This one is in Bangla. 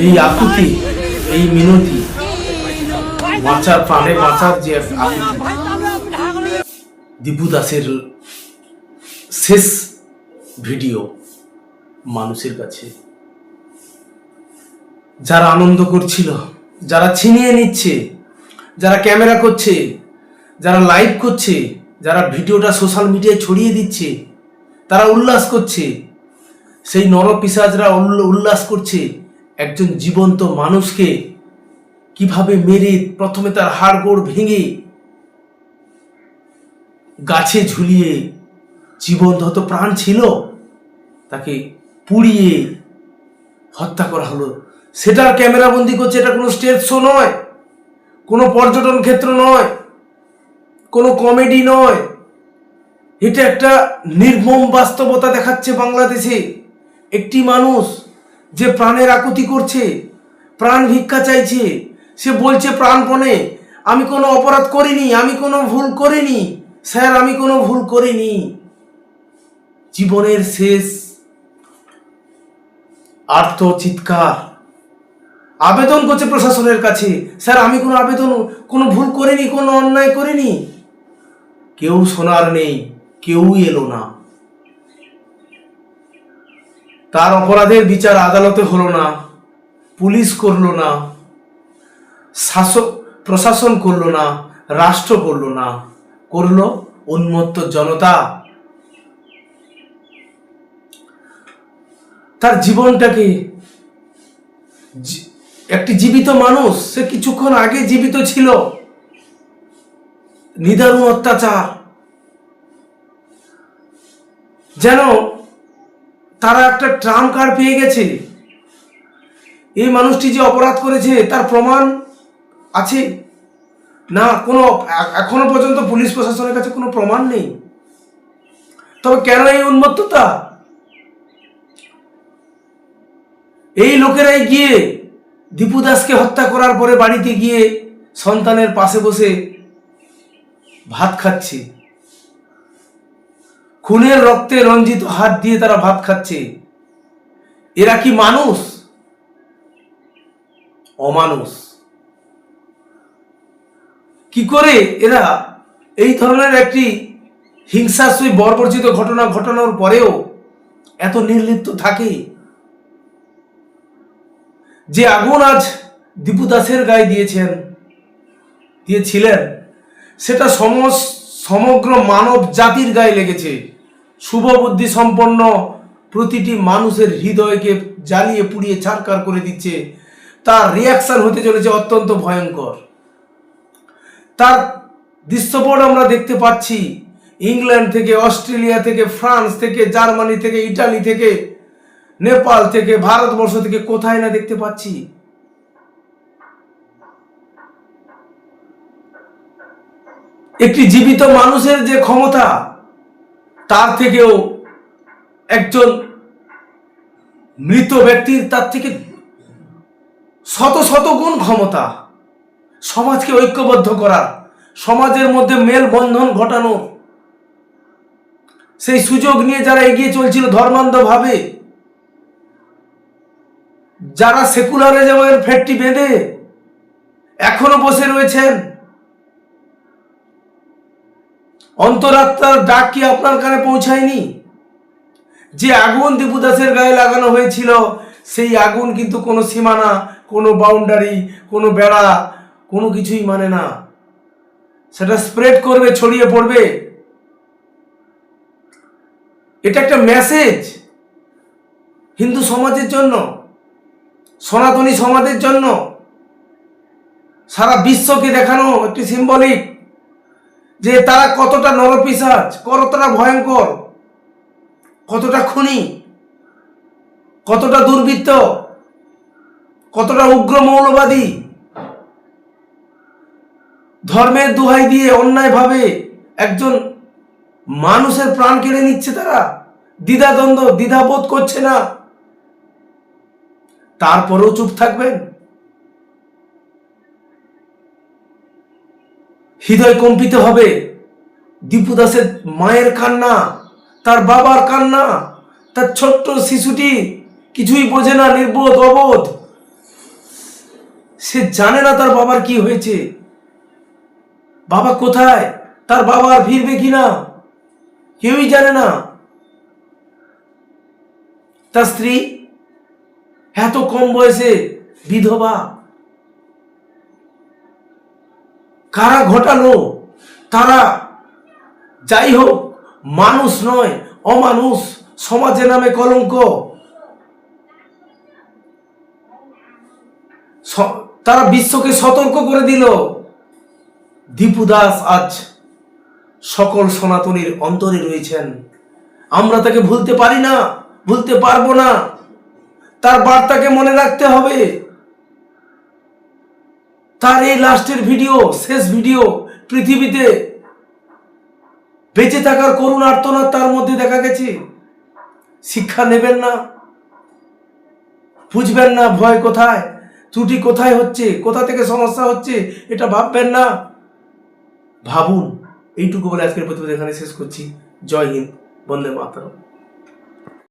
এই আকুতি, এই মিনতি বাঁচার প্রাণে বাঁচার যে আকুতি। দীপু দাসের শেষ ভিডিও মানুষের কাছে। যারা আনন্দ করছিল, যারা ছিনিয়ে নিচ্ছে, যারা ক্যামেরা করছে, যারা লাইভ করছে, যারা ভিডিওটা সোশ্যাল মিডিয়ায় ছড়িয়ে দিচ্ছে, তারা উল্লাস করছে। সেই নরপিসাজরা উল্ল- উল্লাস করছে। একজন জীবন্ত মানুষকে কীভাবে মেরে প্রথমে তার হাড়গোড় ভেঙে গাছে ঝুলিয়ে জীবন্ত হয়তো প্রাণ ছিল, তাকে পুড়িয়ে হত্যা করা হলো। সেটার ক্যামেরাবন্দি করছে, এটা কোনো স্টেজ শো নয়, কোনো পর্যটন ক্ষেত্র নয়, কোনো কমেডি নয়। এটা একটা নির্মম বাস্তবতা দেখাচ্ছে বাংলাদেশে। একটি মানুষ যে প্রাণের আকুতি করছে, প্রাণ ভিক্ষা চাইছে, সে বলছে প্রাণপণে, আমি কোনো অপরাধ করিনি, আমি কোনো ভুল করিনি, স্যার, আমি কোনো ভুল করিনি। জীবনের শেষ আর্থ চিৎকার আবেদন করছে প্রশাসনের কাছে, স্যার, আমি কোনো আবেদন, কোনো ভুল করিনি, কোনো অন্যায় করিনি। কেউ শোনার নেই কেউই এলো না। তার অপরাধের বিচার আদালতে হলো না, পুলিশ করল না, শাসক, প্রশাসন করল না, রাষ্ট্র করল না, করল উন্মত্ত জনতা। তার জীবনটাকে একটি জীবিত মানুষ, সে কিছুক্ষণ আগে জীবিত ছিল। নিদারুণ অত্যাচার। যেন তারা একটা ট্রাম কার্ড পেয়ে গেছে। এই মানুষটি যে অপরাধ করেছে, তার প্রমাণ আছে? না, কোনো এখনও পর্যন্ত পুলিশ প্রশাসনের কাছে কোনো প্রমাণ নেই। তবে কেন এই উন্মত্ততা? এই লোকেরাই গিয়ে দীপু দাসকে হত্যা করার পরে বাড়িতে গিয়ে সন্তানের পাশে বসে ভাত খাচ্ছে। খুনের রক্তে রঞ্জিত হাত দিয়ে তারা ভাত খাচ্ছে। এরা কি মানুষ? অমানুষ। কি করে এরা এই ধরনের একটি হিংসাশ্রয়ী বর্বরচিত ঘটনা ঘটানোর পরেও এত নির্লিপ্ত থাকে? যে আগুন আজ দীপু দাসের গায়ে দিয়েছেন, দিয়েছিলেন, সেটা সমস সমগ্র মানব জাতির গায়ে লেগেছে। শুভ বুদ্ধি সম্পন্ন প্রতিটি মানুষের হৃদয়কে জ্বালিয়ে পুড়িয়ে ছারকার করে দিচ্ছে। তার রিয়াকশন হতে চলেছে অত্যন্ত ভয়ঙ্কর। তার দৃশ্যপট আমরা দেখতে পাচ্ছি। ইংল্যান্ড থেকে, অস্ট্রেলিয়া থেকে, ফ্রান্স থেকে, জার্মানি থেকে, ইটালি থেকে, নেপাল থেকে, ভারতবর্ষ থেকে কোথায় না দেখতে পাচ্ছি। একটি জীবিত মানুষের যে ক্ষমতা, তার থেকেও একজন মৃত ব্যক্তির তার থেকে শত শত গুণ ক্ষমতা। সমাজকে ঐক্যবদ্ধ করার সমাজের মধ্যে মেলবন্ধন ঘটানো, সেই সুযোগ নিয়ে যারা এগিয়ে চলছিল ধর্মান্ধভাবে, যারা সেকুলারিজমের ফেটটি বেঁধে এখনও বসে রয়েছেন অন্তরাত্মার ডাক কি আপনার কানে পৌঁছায়নি? যে আগুন দীপু দাসের গায়ে লাগানো হয়েছিল, সেই আগুন কিন্তু কোনো সীমানা, কোনো বাউন্ডারি কোনো বেড়া, কোনো কিছুই মানে না। সেটা স্প্রেড করবে, ছড়িয়ে পড়বে। এটা একটা মেসেজ হিন্দু সমাজের জন্য, সনাতনী সমাজের জন্য। সারা বিশ্বকে দেখানো একটি সিম্বলিক যে তারা কতটা নরপিসাজ, কতটা ভয়ঙ্কর, কতটা খুনি, কতটা দুর্বৃত্ত, কতটা উগ্র মৌলবাদী, ধর্মের দোহাই দিয়ে অন্যায়ভাবে একজন মানুষের প্রাণ কেড়ে নিচ্ছে তারা। দ্বিধাদ্বন্দ্ব, দ্বিধাবোধ করছে না। তারপরেও চুপ থাকবেন। হৃদয় কম্পিত হবে। দীপু দাসের মায়ের কান্না, তার বাবার কান্না, তার ছোট্ট শিশুটি কিছুই বোঝে না, নির্বোধ, অবোধ। সে জানে না তার বাবার কি হয়েছে। বাবা কোথায়? তার বাবা আর ফিরবে কিনা? কেউই জানে না। তার স্ত্রী এত কম বয়সে বিধবা। কারা ঘটালো? তারা যাই হোক, মানুষ নয়, অমানুষ, সমাজের নামে কলঙ্ক। তারা বিশ্বকে সতর্ক করে দিল। দীপু দাস আজ সকল সনাতনীর অন্তরে রয়েছেন। আমরা তাকে ভুলতে পারি না, ভুলতে পারব না। তার বার্তাকে মনে রাখতে হবে। তার এই লাস্টের ভিডিও, শেষ ভিডিও পৃথিবীতে বেঁচে থাকার করুণ আর্তনাদ তার মধ্যে দেখা গেছে। শিক্ষা নেবেন না, বুঝবেন না ভয় কোথায়, ত্রুটি কোথায় হচ্ছে, কোথা থেকে সমস্যা হচ্ছে, এটা ভাববেন না। ভাবুন, এইটুকু বলে আজকের প্রতিবেদন এখানে শেষ করছি। জয় হিন্দ, বন্দে মাতরম।